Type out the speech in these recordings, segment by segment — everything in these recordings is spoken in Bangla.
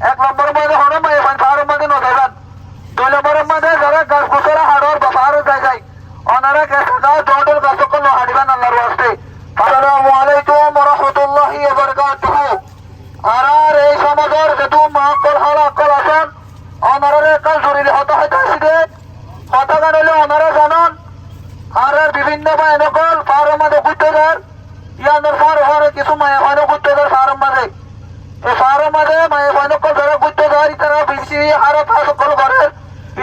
এক নম্বরের মধ্যে হনো মায়ে পান ফারুর মধ্যে নজাগান দুই নম্বরের মধ্যে যারা গাছ গুছরা হাড়র বা যায় যায়। ওনারা গেছে গা জন্ডল গাছ সকল হাড়িবান আল্লাহর ওয়াস্তে আসসালামু আলাইকুম ওয়া রাহমাতুল্লাহি ওয়া এই সমাজের হালা আছেন জরুরি হলে ওনারা জানান বিভিন্ন মায় নকল ফার্ম মাঝে ঘুরতে যার ইয়ানোর ফারে কিছু মায়ে ফানো ঘুরতে ফার্ম মাঝে এই ফার্ম মাঝে বেশি পাস কল করে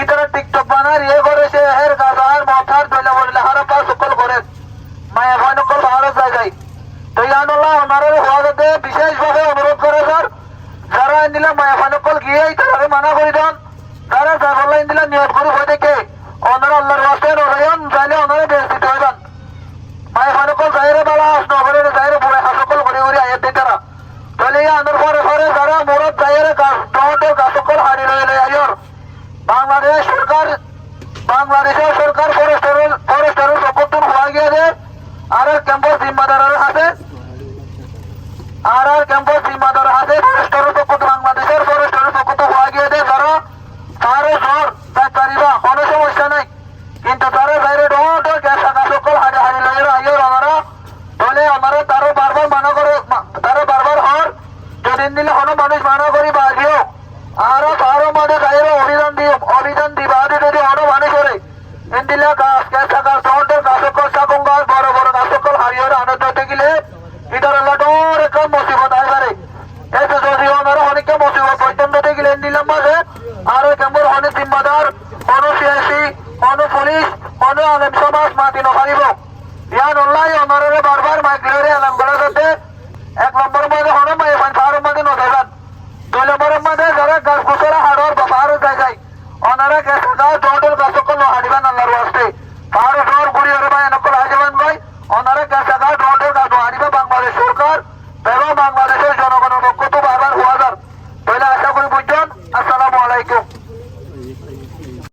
ইতারা টিকটক বানার ইয়ে করে সে হের গাজার মাথার দইলা বললে হারা পাস কল করে মায়ে ফানো কল যায় যায় তো ইয়ানুল্লাহ ওনারের হওয়া যাতে বিশেষভাবে অনুরোধ করে, স্যার। যারা নিলাম মায়া ফানুকল গিয়ে তারা মানা করে দেন। তারা জাগল্লা ইন্দিলা নিয়োগ করে হয়ে দেখে। ওনারা আল্লাহর ওয়াস্তে নরায়ন যাইলে ওনারা বেস্তিত হইবেন মায়া ফানুকল যাইরে বালা হাস নগরে যাইরে বুড়ে হাসকল করে করে আয়াত দিই তারা তাহলে এই আন্দর পরে পরে যারা মোরত যাইরে গাছ টমেটো গাছকল হারি রইলে আইয়র বাংলাদেশ সরকার বাংলাদেশের সরকার ফরেস্টারের সম্পত্তি হওয়া গিয়ে যে আর ক্যাম্পাস জিম্মাদারের হাতে। আর আর ক্যাম্পাস জিম্মাদার হাতে ফরেস্টারের পক্ষ বাংলাদেশের ফরেস্টারের পক্ষ হওয়া গিয়ে যে যারা তারে জ্বর তার পারিবা, কোনো সমস্যা নাই। কিন্তু তারা বাইরে ডোটো গ্যাস থাকা সকল হাড়ি হাড়ি লাগে আইয়র ওনারা বলে ওনারা তারও বারবার মানা করে তারা বারবার হর। যদিন দিলে কোনো মানুষ মানা ইন্দিলা গাছ গ্যাস থাকা টমেটোর গাছ সকল সাকুঙ্গার বড় বড় গাছ সকল হারিয়ে আনন্দ গেলে ইটার লাডোর একটা মুসিবত আসবে এই তো যদি অনেকটা মুসিবত পর্যন্ত গেলে দিলাম মাঝে আর ওই কেমন অনেক জিম্মাদার কোন সিয়াসি কোন পুলিশ কোন আলেম সমাজ মাতি নপারিব ইয়ান অনলাই ওনারে বারবার মাইক্রেরে এলাম করা যাতে এক নম্বর